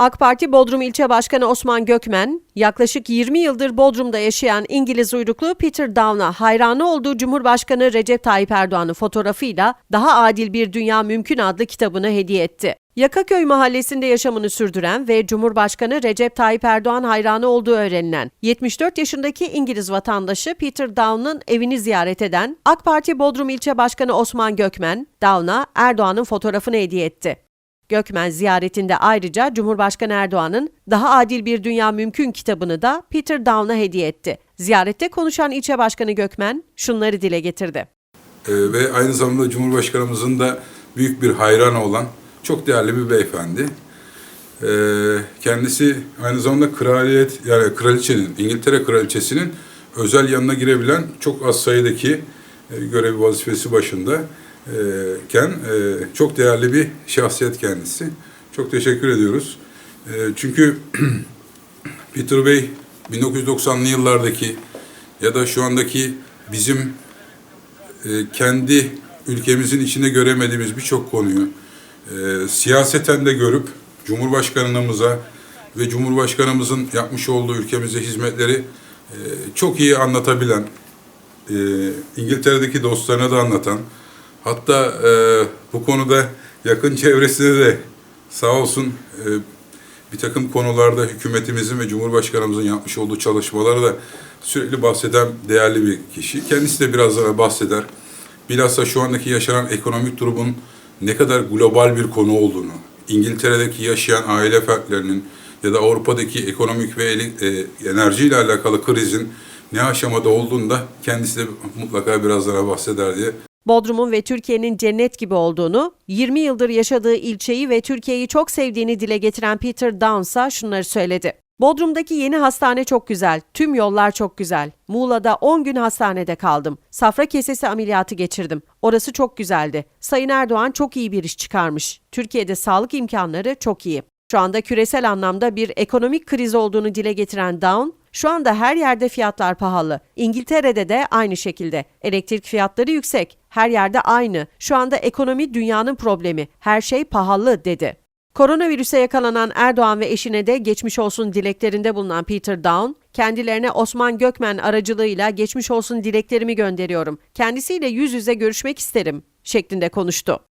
AK Parti Bodrum İlçe Başkanı Osman Gökmen, yaklaşık 20 yıldır Bodrum'da yaşayan İngiliz uyruklu Peter Down'a hayranı olduğu Cumhurbaşkanı Recep Tayyip Erdoğan'ın fotoğrafıyla Daha Adil Bir Dünya Mümkün adlı kitabını hediye etti. Yakaköy mahallesinde yaşamını sürdüren ve Cumhurbaşkanı Recep Tayyip Erdoğan hayranı olduğu öğrenilen 74 yaşındaki İngiliz vatandaşı Peter Down'ın evini ziyaret eden AK Parti Bodrum İlçe Başkanı Osman Gökmen, Down'a Erdoğan'ın fotoğrafını hediye etti. Gökmen ziyaretinde ayrıca Cumhurbaşkanı Erdoğan'ın Daha Adil Bir Dünya Mümkün kitabını da Peter Down'a hediye etti. Ziyarette konuşan ilçe başkanı Gökmen şunları dile getirdi. Ee, ve aynı zamanda Cumhurbaşkanımızın da büyük bir hayranı olan çok değerli bir beyefendi. Ee, kendisi aynı zamanda kraliyet yani kraliçenin İngiltere kraliçesinin özel yanına girebilen çok az sayıdaki görevi vazifesi başında e, iken e, çok değerli bir şahsiyet kendisi. Çok teşekkür ediyoruz. E, çünkü Peter Bey 1990'lı yıllardaki ya da şu andaki bizim e, kendi ülkemizin içinde göremediğimiz birçok konuyu e, siyaseten de görüp Cumhurbaşkanımıza ve Cumhurbaşkanımızın yapmış olduğu ülkemize hizmetleri e, çok iyi anlatabilen, e, İngiltere'deki dostlarına da anlatan, hatta e, bu konuda yakın çevresine de sağ olsun e, bir takım konularda hükümetimizin ve Cumhurbaşkanımızın yapmış olduğu çalışmaları da sürekli bahseden değerli bir kişi. Kendisi de biraz daha bahseder. Bilhassa şu andaki yaşanan ekonomik durumun ne kadar global bir konu olduğunu, İngiltere'deki yaşayan aile fertlerinin ya da Avrupa'daki ekonomik ve e, enerjiyle alakalı krizin ne aşamada olduğunu da kendisi de mutlaka biraz daha bahseder diye Bodrum'un ve Türkiye'nin cennet gibi olduğunu, 20 yıldır yaşadığı ilçeyi ve Türkiye'yi çok sevdiğini dile getiren Peter Downs'a şunları söyledi. Bodrum'daki yeni hastane çok güzel, tüm yollar çok güzel. Muğla'da 10 gün hastanede kaldım. Safra kesesi ameliyatı geçirdim. Orası çok güzeldi. Sayın Erdoğan çok iyi bir iş çıkarmış. Türkiye'de sağlık imkanları çok iyi. Şu anda küresel anlamda bir ekonomik kriz olduğunu dile getiren Down, şu anda her yerde fiyatlar pahalı. İngiltere'de de aynı şekilde. Elektrik fiyatları yüksek. Her yerde aynı. Şu anda ekonomi dünyanın problemi. Her şey pahalı dedi. Koronavirüse yakalanan Erdoğan ve eşine de geçmiş olsun dileklerinde bulunan Peter Down, kendilerine Osman Gökmen aracılığıyla geçmiş olsun dileklerimi gönderiyorum. Kendisiyle yüz yüze görüşmek isterim şeklinde konuştu.